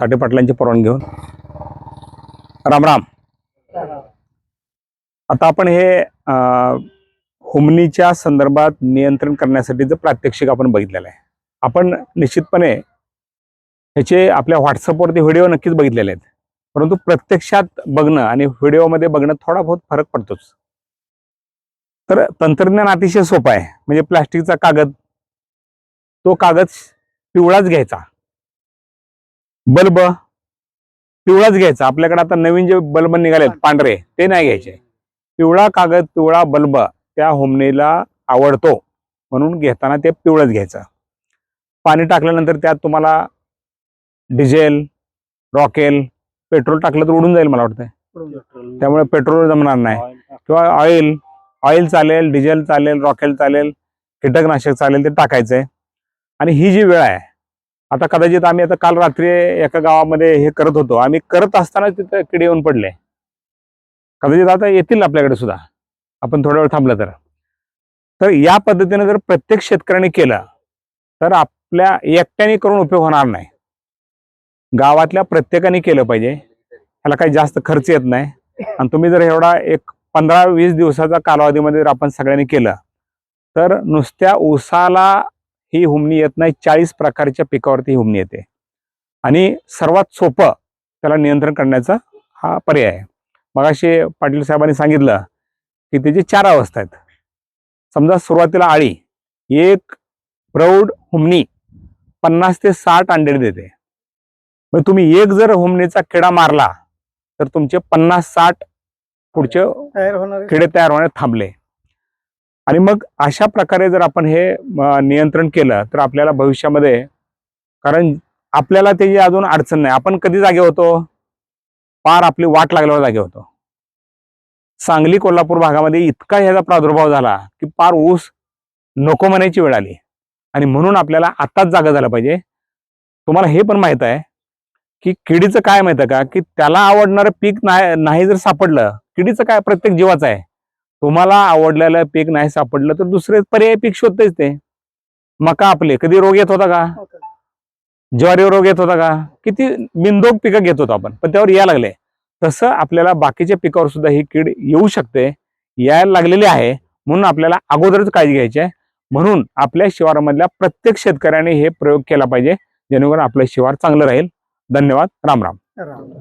साठे पाटलांची परवानगी घेऊन. राम राम. आता आपण हे होमनीच्या संदर्भात नियंत्रण करण्यासाठी जे प्रात्यक्षिक आपण बघितलेलं आहे. आपण निश्चितपणे ह्याचे आपल्या व्हॉट्सअपवरती व्हिडिओ नक्कीच बघितलेले आहेत. परंतु प्रत्यक्षात बघणं आणि व्हिडिओमध्ये बघणं थोडा बहुत फरक पडतोच. तर तंत्रज्ञान अतिशय सोपं आहे. म्हणजे प्लास्टिकचा कागद तो कागद पिवळाच घ्यायचा. बल्ब पिवळाच घ्यायचा. आपल्याकडे आता नवीन जे बल्ब निघालेत पांढरे ते नाही घ्यायचे. पिवळा कागद पिवळा बल्ब त्या होमणीला आवडतो. म्हणून घेताना ते पिवळंच घ्यायचं. पाणी टाकल्यानंतर त्यात तुम्हाला डिझेल रॉकेल पेट्रोल टाकलं तर उडून जाईल मला वाटतं त्यामुळे पेट्रोल जमणार नाही. किंवा ऑइल ऑइल चालेल डिझेल चालेल रॉकेल चालेल कीटकनाशक चालेल ते टाकायचंय. आणि ही जी वेळ आहे आता कदाचित आम्ही आता काल रात्री एका गावामध्ये हे करत होतो. आम्ही करत असताना तिथं किडे येऊन पडले. कदाचित आता येतील आपल्याकडे सुद्धा. आपण थोडा वेळ थांबलं तर. तर या पद्धतीने जर प्रत्येक शेतकऱ्याने केलं तर आपल्या एकट्याने करून उपयोग होणार नाही. गावातल्या प्रत्येकाने केलं पाहिजे. ह्याला काही जास्त खर्च येत नाही. आणि तुम्ही जर एवढा एक पंधरा वीस दिवसाचा कालावधीमध्ये जर आपण सगळ्यांनी केलं तर नुसत्या ऊसाला ही हुमणी येत नाही चाळीस प्रकारच्या पिकावरती ही हुमणी येते. आणि सर्वात सोपं त्याला नियंत्रण करण्याचा हा पर्याय आहे. मगाशी पाटील साहेबांनी सांगितलं की त्याची चार अवस्था आहेत. समजा सुरुवातीला आळी एक प्रौढ हुमणी पन्नास ते साठ अंडे देते. मग तुम्ही एक जर हुमणीचा किडा मारला तर तुमचे पन्नास साठ पुढचे किडे तयार होणे थांबले. आणि मग अशा प्रकारे जर आपण हे नियंत्रण केलं तर आपल्याला भविष्यामध्ये कारण आपल्याला त्याची अजून अडचण नाही. आपण कधी जागे होतो? पार आपली वाट लागल्यावर जागे होतो. सांगली कोल्हापूर भागामध्ये इतका ह्याचा प्रादुर्भाव झाला की पार ऊस नको म्हणायची वेळ आली. आणि म्हणून आपल्याला आताच जागा झाला पाहिजे. तुम्हाला हे पण माहीत आहे की किडीचं काय माहीत आहे का? की त्याला आवडणारं पीक नाही नाही जर सापडलं किडीचं काय प्रत्येक जीवाचं आहे. तुम्हाला आवडलेलं पीक नाही सापडलं तर दुसरे पर्याय पीक शोधतेच ते. मका आपले कधी रोग येत होता का? ज्वारी रोग येत होता का? किती बिंदोग पिकं घेत होतो आपण पण त्यावर यायला लागले. तसं आपल्याला बाकीच्या पिकावर सुद्धा ही कीड येऊ शकते यायला लागलेली आहे म्हणून आपल्याला अगोदरच काळजी घ्यायची आहे. म्हणून आपल्या शिवारामधल्या प्रत्येक शेतकऱ्याने हे प्रयोग केला पाहिजे जेणेकरून आपलं शिवार चांगलं राहील. धन्यवाद राम. राम राम.